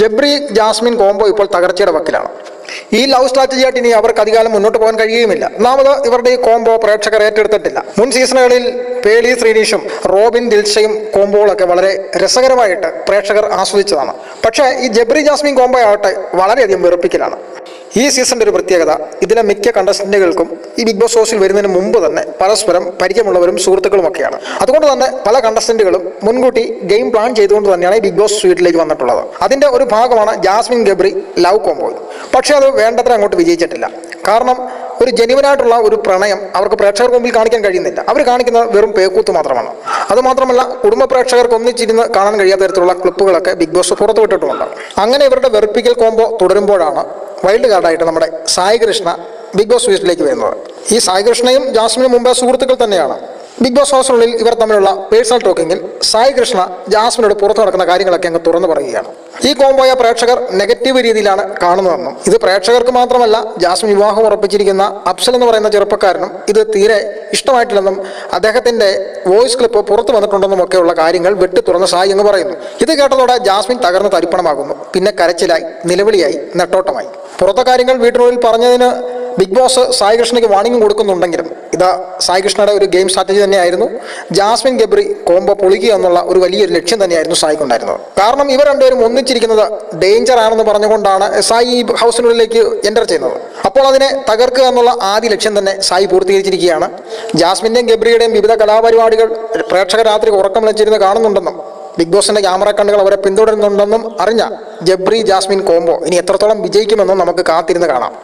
Jabri Jasmine combo ഇപ്പോൾ തകർച്ചയുടെ വക്കിലാണ്. ഈ ലവ് സ്ട്രാറ്റജിയായിട്ട് ഇനി അവർക്ക് അധികാലം മുന്നോട്ട് പോകാൻ കഴിയുകയുമില്ല. ഒന്നാമത് ഇവരുടെ ഈ കോംബോ പ്രേക്ഷകർ ഏറ്റെടുത്തിട്ടില്ല. മുൻ സീസണുകളിൽ പേളി ശ്രീനീഷും റോബിൻ ദിൽഷയും കോംബോകളൊക്കെ വളരെ രസകരമായിട്ട് പ്രേക്ഷകർ ആസ്വദിച്ചതാണ്. പക്ഷേ ഈ ജബ്രി ജാസ്മിൻ കോംബോ ആവട്ടെ വളരെയധികം വെറുപ്പിക്കലാണ്. ഈ സീസണിന്റെ ഒരു പ്രത്യേകത ഇതിലെ മിക്ക കണ്ടസ്റ്റന്റുകൾക്കും ഈ ബിഗ് ബോസ് ഹൗസിൽ വരുന്നതിന് മുമ്പ് തന്നെ പരസ്പരം പരിചയമുള്ളവരും സുഹൃത്തുക്കളുമൊക്കെയാണ്. അതുകൊണ്ട് തന്നെ പല കണ്ടസ്റ്റന്റുകളും മുൻകൂട്ടി ഗെയിം പ്ലാൻ ചെയ്തുകൊണ്ട് തന്നെയാണ് ഈ ബിഗ് ബോസ് സ്വീറ്റിലേക്ക് വന്നിട്ടുള്ളത്. അതിന്റെ ഒരു ഭാഗമാണ് ജാസ്മിൻ ഗബ്രി ലവ് കോംബോ പക്ഷേ അത് വേണ്ടത്ര അങ്ങോട്ട് വിജയിച്ചിട്ടില്ല. കാരണം ഒരു ജനുവനായിട്ടുള്ള ഒരു പ്രണയം അവർക്ക് പ്രേക്ഷകർക്ക് മുമ്പിൽ കാണിക്കാൻ കഴിയുന്നില്ല. അവർ കാണിക്കുന്നത് വെറും പേക്കൂത്ത് മാത്രമാണ്. അതുമാത്രമല്ല കുടുംബ പ്രേക്ഷകർക്ക് ഒന്നിച്ചിരുന്ന് കാണാൻ കഴിയാത്ത തരത്തിലുള്ള ക്ലിപ്പുകളൊക്കെ ബിഗ് ബോസ് പുറത്തുവിട്ടിട്ടുമുണ്ട് അങ്ങനെ ഇവരുടെ വെറുപ്പിക്കൽ കോംബോ തുടരുമ്പോഴാണ് വൈൽഡ് കാർഡായിട്ട് നമ്മുടെ സായി കൃഷ്ണ ബിഗ് ബോസ് വീട്ടിലേക്ക് വരുന്നത്. ഈ സായി കൃഷ്ണയും ജാസ്മിനും മുമ്പ് സുഹൃത്തുക്കൾ തന്നെയാണ്. ബിഗ് ബോസ് ഹൗസിനുള്ളിൽ ഇവർ തമ്മിലുള്ള പേഴ്സണൽ ടോക്കിങ്ങിൽ സായി കൃഷ്ണ ജാസ്മിനോട് പുറത്തു നടക്കുന്ന കാര്യങ്ങളൊക്കെ അങ്ങ് തുറന്നു പറയുകയാണ്. ഈ കോംബോയ പ്രേക്ഷകർ നെഗറ്റീവ് രീതിയിലാണ് കാണുന്നതെന്നും ഇത് പ്രേക്ഷകർക്ക് മാത്രമല്ല ജാസ്മിൻ വിവാഹം ഉറപ്പിച്ചിരിക്കുന്ന അഫ്സൽ എന്ന് പറയുന്ന ചെറുപ്പക്കാരനും ഇത് തീരെ ഇഷ്ടമായിട്ടില്ലെന്നും അദ്ദേഹത്തിന്റെ വോയിസ് ക്ലിപ്പ് പുറത്തു വന്നിട്ടുണ്ടെന്നും ഒക്കെയുള്ള കാര്യങ്ങൾ വെട്ടി തുറന്ന് സായി എന്ന് പറയുന്നു. ഇത് കേട്ടതോടെ ജാസ്മിൻ തകർന്ന് തരിപ്പണമാകുന്നു. പിന്നെ കരച്ചിലായി നിലവിളിയായി നെട്ടോട്ടമായി. പുറത്തെ കാര്യങ്ങൾ വീട്ടിനുള്ളിൽ പറഞ്ഞതിന് ബിഗ് ബോസ് സായി കൃഷ്ണയ്ക്ക് വാണിംഗ് കൊടുക്കുന്നുണ്ടെങ്കിലും ഇതാ സായി കൃഷ്ണയുടെ ഒരു ഗെയിം സ്ട്രാറ്റജി തന്നെയായിരുന്നു. ജാസ്മിൻ ഗബ്രി കോംബോ പൊളിക്കുക എന്നുള്ള ഒരു വലിയൊരു ലക്ഷ്യം തന്നെയായിരുന്നു സായിക്കുണ്ടായിരുന്നത് കാരണം ഇവർ രണ്ടുപേരും ഒന്നിച്ചിരിക്കുന്നത് ഡേഞ്ചർ ആണെന്ന് പറഞ്ഞുകൊണ്ടാണ് സായി ഈ ഹൗസിനുള്ളിലേക്ക് എന്റർ ചെയ്യുന്നത്. അപ്പോൾ അതിനെ തകർക്കുക എന്നുള്ള ആദ്യ ലക്ഷ്യം തന്നെ സായി പൂർത്തീകരിച്ചിരിക്കുകയാണ്. ജാസ്മിന്റെയും ഗബ്രിയുടെയും വിവിധ കലാപരിപാടികൾ പ്രേക്ഷക രാത്രി ഉറക്കം വെച്ചിരുന്ന് കാണുന്നുണ്ടെന്നും ബിഗ് ബോസിന്റെ ക്യാമറ കണ്ണുകൾ അവരെ പിന്തുടരുന്നുണ്ടെന്നും അറിഞ്ഞ ജബ്രി ജാസ്മിൻ കോംബോ ഇനി എത്രത്തോളം വിജയിക്കുമെന്നും നമുക്ക് കാത്തിരുന്ന് കാണാം.